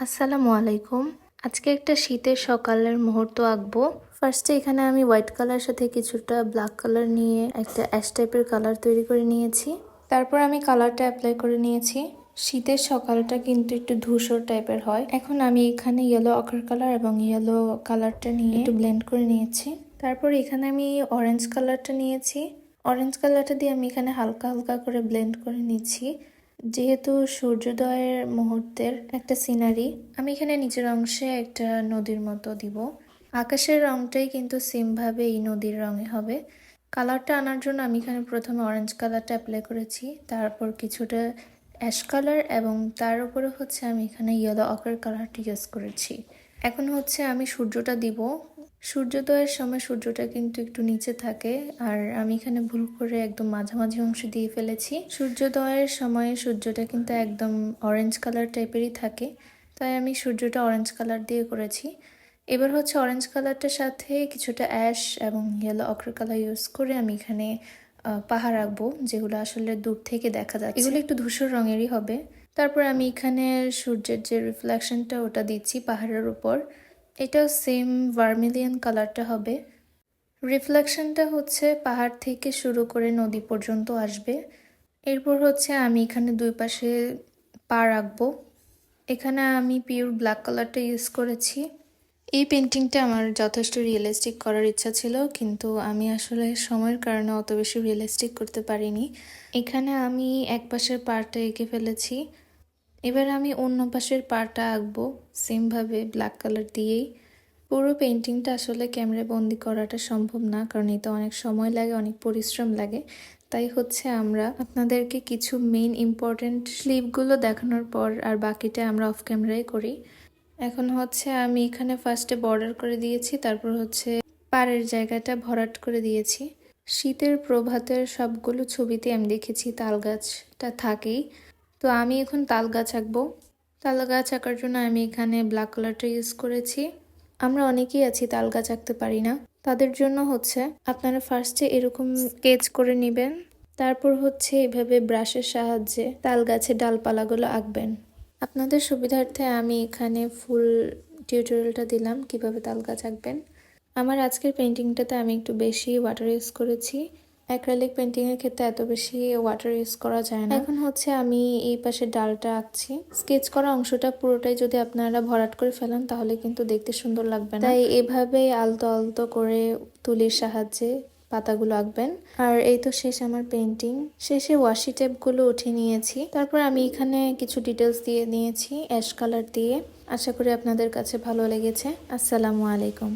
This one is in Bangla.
আসসালামু আলাইকুম। আজকে একটা শীতের সকালের মুহূর্ত আঁকবো। ফার্স্টে এখানে আমি হোয়াইট কালার সাথে কিছুটা ব্ল্যাক কালার নিয়ে একটা অ্যাশ টাইপের কালার তৈরি করে নিয়েছি। তারপর আমি কালারটা অ্যাপ্লাই করে নিয়েছি। শীতের সকালটা কিন্তু একটু ধূসর টাইপের হয়। এখন আমি এখানে ইয়েলো অকার কালার এবং ইয়েলো কালারটা নিয়ে একটু ব্লেন্ড করে নিয়েছি। তারপর এখানে আমি অরেঞ্জ কালারটা নিয়েছি। অরেঞ্জ কালারটা দিয়ে আমি এখানে হালকা হালকা করে ব্লেন্ড করে নিচ্ছি। যেহেতু সূর্যোদয়ের মুহূর্তের একটা সিনারি আমি এখানে নিচের অংশে একটা নদীর মতো দিব। আকাশের রংটাই কিন্তু সেমভাবে এই নদীর রঙে হবে। কালারটা আনার জন্য আমি এখানে প্রথমে অরেঞ্জ কালারটা অ্যাপ্লাই করেছি, তারপর কিছুটা অ্যাশ কালার এবং তার উপরে হচ্ছে আমি এখানে ইয়েলো অকার কালারটি ইউজ করেছি। এখন হচ্ছে আমি সূর্যটা দিব সূর্যোদয়ের সময় সূর্যটা কিন্তু একটু নিচে থাকে, আর আমি এখানে ভুল করে একদম মাঝামাঝি অংশ দিয়ে ফেলেছি। সূর্যোদয়ের সময় সূর্যটা কিন্তু একদম অরেঞ্জ কালার টাইপেরই থাকে, তাই আমি সূর্যটা অরেঞ্জ কালার দিয়ে করেছি। এবার হচ্ছে অরেঞ্জ কালারটার সাথে কিছুটা অ্যাশ এবং ইয়েলো অক্র কালার ইউজ করে আমি এখানে পাহাড় আঁকবো, যেগুলো আসলে দূর থেকে দেখা যাচ্ছে। এগুলো একটু ধূসর রঙেরই হবে। তারপর আমি এখানে সূর্যের যে রিফ্লেকশনটা ওটা দিচ্ছি পাহাড়ের উপর। এটাও সেম ভার্মিলিয়ান কালারটা হবে। রিফ্লেকশনটা হচ্ছে পাহাড় থেকে শুরু করে নদী পর্যন্ত আসবে। এরপর হচ্ছে আমি এখানে দুই পাশে পা রাখব। এখানে আমি পিওর ব্ল্যাক কালারটা ইউজ করেছি। এই পেন্টিংটা আমার যথেষ্ট রিয়েলিস্টিক করার ইচ্ছা ছিল, কিন্তু আমি আসলে সময়ের কারণে অত বেশি রিয়েলিস্টিক করতে পারিনি। এখানে আমি এক পাশের পাড়টা এঁকে ফেলেছি। এবার আমি অন্য পাশের পাটা আঁকবো সেমভাবে ব্ল্যাক কালার দিয়েই। পুরো পেন্টিংটা আসলে ক্যামেরায় বন্দি করাটা সম্ভব না, কারণ এতে অনেক সময় লাগে, অনেক পরিশ্রম লাগে। তাই হচ্ছে আমরা আপনাদেরকে কিছু মেইন ইম্পর্টেন্ট স্লিপগুলো দেখানোর পর আর বাকিটা আমরা অফ ক্যামেরাই করি। এখন হচ্ছে আমি এখানে ফার্স্টে বর্ডার করে দিয়েছি, তারপর হচ্ছে পাড়ের জায়গাটা ভরাট করে দিয়েছি। শীতের প্রভাতের সবগুলো ছবিতে আমি দেখেছি তাল গাছটা থাকেই। তো আমি এখন তাল গাছ আঁকবো। তাল গাছ আঁকার জন্য আমি এখানে ব্ল্যাক কালারটা ইউজ করেছি। আমরা অনেকেই আছি তাল গাছ আঁকতে পারি না। তাদের জন্য হচ্ছে আপনারা ফার্স্টে এরকম স্কেচ করে নেবেন। তারপর হচ্ছে এভাবে ব্রাশের সাহায্যে তাল গাছের ডালপালাগুলো আঁকবেন। আপনাদের সুবিধার্থে আমি এখানে ফুল টিউটোরিয়ালটা দিলাম কীভাবে তাল গাছ আঁকবেন। আমার আজকের পেন্টিংটাতে আমি একটু বেশি ওয়াটার ইউজ করেছি। অ্যাক্রালিক পেন্টিং এর ক্ষেত্রে এত বেশি ওয়াটার ইউজ করা যায় না। এখন হচ্ছে আমি এই পাশে ডালটা আঁকছি। স্কেচ করা অংশটা পুরোটাই যদি আপনারা ভরাট করে ফেলেন তাহলে কিন্তু দেখতে সুন্দর লাগবে না। তাই এভাবে আলতো আলতো করে তুলির সাহায্যে পাতাগুলো আঁকবেন। আর এই তো শেষ আমার পেন্টিং শেষে ওয়াশি টেপগুলো উঠে নিয়েছি। তারপর আমি এখানে কিছু ডিটেলস দিয়ে নিয়েছি অ্যাশ কালার দিয়ে। আশা করি আপনাদের কাছে ভালো লেগেছে। আসসালামু আলাইকুম।